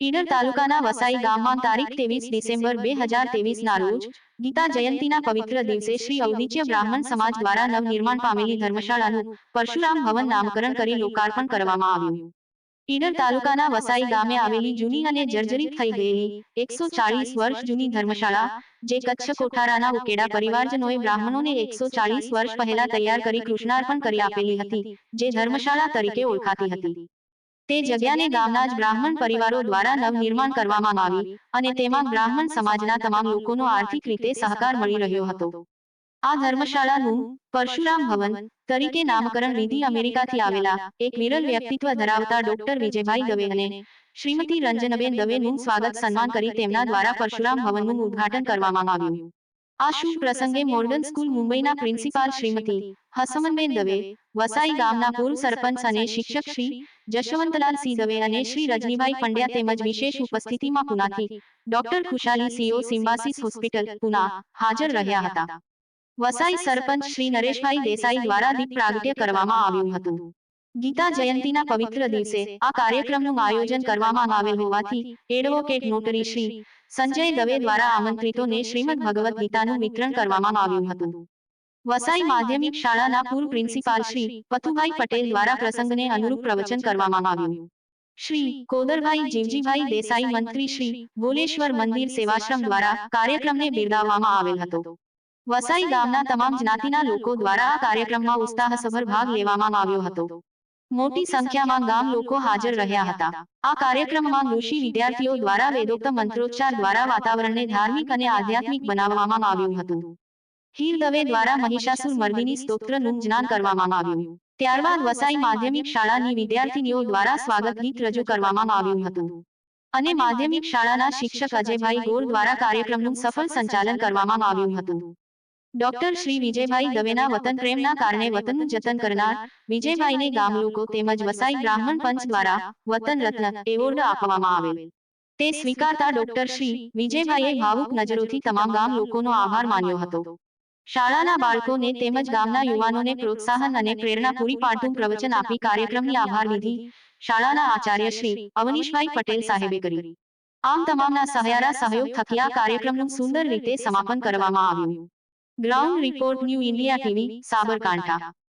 ઈડર તાલુકાના વસાઈ ગામમાં તારીખ ત્રેવીસ ડિસેમ્બર બે હજાર ના રોજ ગીતા જયંતિના પવિત્ર દિવસે શ્રી ઔદિચ્ય બ્રાહ્મણ સમાજ દ્વારા નવનિર્માણ પામેલી ધર્મશાળાનું પરશુરામ ભવન નામકરણ કરી લોકાર્પણ કરવામાં આવ્યું. ઈડર તાલુકાના વસાઈ ગામે આવેલી જૂની અને જર્જરિત થઈ ગયેલી એકસો ચાળીસ વર્ષ જૂની ધર્મશાળા જે કચ્છ કોઠારાના ઉકેડા પરિવારજનોએ બ્રાહ્મણોને એકસો ચાળીસ વર્ષ પહેલા તૈયાર કરી કૃષ્ણાર્પણ કરી આપેલી હતી જે ધર્મશાળા તરીકે ઓળખાતી હતી. તે જગ્યાને ગામના જ બ્રાહ્મણ પરિવારો દ્વારા નવનિર્માણ કરવામાં આવી અને તેમાં બ્રાહ્મણ સમાજના તમામ લોકોનો આર્થિક રીતે સહકાર મળી રહ્યો હતો. આ ધર્મશાળાનું પરશુરામ ભવન તરીકે નામકરણ વિધિ અમેરિકાથી આવેલા એક વિરલ વ્યક્તિત્વ ધરાવતા ડોક્ટર વિજયભાઈ દવે અને શ્રીમતી રંજનબેન દવેનું સ્વાગત સન્માન કરી તેમના દ્વારા પરશુરામ ભવનનું ઉદ્ઘાટન કરવામાં આવ્યું. આ શુભ પ્રસંગે મોર્ડન સ્કૂલ મુંબઈના પ્રિન્સિપાલ શ્રીમતી હસમનબેન દવે, વસાઈ ગામના પૂર્વ સરપંચ અને શિક્ષક શ્રી જશવંતલાલ સિંહ દવે અને શ્રી રજનીભાઈ પંડ્યા તેમજ વિશેષ ઉપસ્થિતિમાં પુનાથી doctor Khushali CO Symbiosis hospital Pune હાજર રહ્યા હતા. વસાઈ સરપંચ શ્રી નરેશભાઈ દેસાઈ દ્વારા દીપ પ્રાગટ્ય કરવામાં આવ્યું હતું. ગીતા જયંતીના પવિત્ર દિવસે આ કાર્યક્રમનું આયોજન કરવામાં આવેલ હોવાથી એડવોકેટ નોટરી શ્રી સંજય દવે દ્વારા આમંત્રિતોને શ્રીમદ ભગવદ્ ગીતાનું વિતરણ કરવામાં આવ્યું હતું. વસાઈ માધ્યમિક શાળાના પૂર્વ પ્રિન્સિપાલ શ્રી પથુભાઈ પટેલ દ્વારા પ્રસંગને અનુરૂપ પ્રવચન કરવામાં આવ્યું. શ્રી કોદરભાઈ જીવજીભાઈ દેસાઈ મંત્રી શ્રી ભોલેશ્વર મંદિર સેવાશ્રમ દ્વારા કાર્યક્રમને બિરદાવવામાં આવેલ હતો. વસાઈ ગામના તમામ જ્ઞાતિના લોકો દ્વારા આ કાર્યક્રમમાં ઉત્સાહસભર ભાગ લેવામાં આવ્યો હતો. મોટી સંખ્યામાં ગામ લોકો હાજર રહ્યા હતા. આ કાર્યક્રમમાં ઋષિ વિદ્યાર્થીઓ દ્વારા વેદોક્ત મંત્રોચ્ચાર દ્વારા વાતાવરણને ધાર્મિક અને આધ્યાત્મિક બનાવવામાં આવ્યું હતું. હીર દવે દ્વારા મહિષાસુર મર્દિની સ્તોત્રનું જ્ઞાન કરવામાં આવ્યું. ત્યારબાદ વસાઈ માધ્યમિક શાળાની વિદ્યાર્થીનીઓ દ્વારા સ્વાગત ગીત રજૂ કરવામાં આવ્યું હતું. અને માધ્યમિક શાળાના શિક્ષક અજયભાઈ ગોળ દ્વારા કાર્યક્રમનું સફળ સંચાલન કરવામાં આવ્યું હતું. ડોક્ટર શ્રી વિજયભાઈ દવેના વતન પ્રેમના કારણે વતનનું જતન કરનાર વિજયભાઈને ગામ લોકો તેમજ વસાઈ બ્રાહ્મણ પંચ દ્વારા વતન રત્ન એવોર્ડ આપવામાં આવેલ. તે સ્વીકારતા ડોક્ટર શ્રી વિજયભાઈએ ભાવુક નજરોથી તમામ ગામ લોકોનો આભાર માન્યો હતો. શાળાના બાળકોને તેમજ ગામના યુવાનોને પ્રોત્સાહન અને પ્રેરણા પૂરી પાડતું પ્રવચન આપી કાર્યક્રમની આભાર વિધિ શાળાના આચાર્ય શ્રી અવનીશભાઈ પટેલ સાહેબે કરી. આમ તમામના સહયારા સહયોગ થકી આ કાર્યક્રમનું સુંદર રીતે સમાપન કરવામાં આવ્યું ground report new India TV Sabarkantha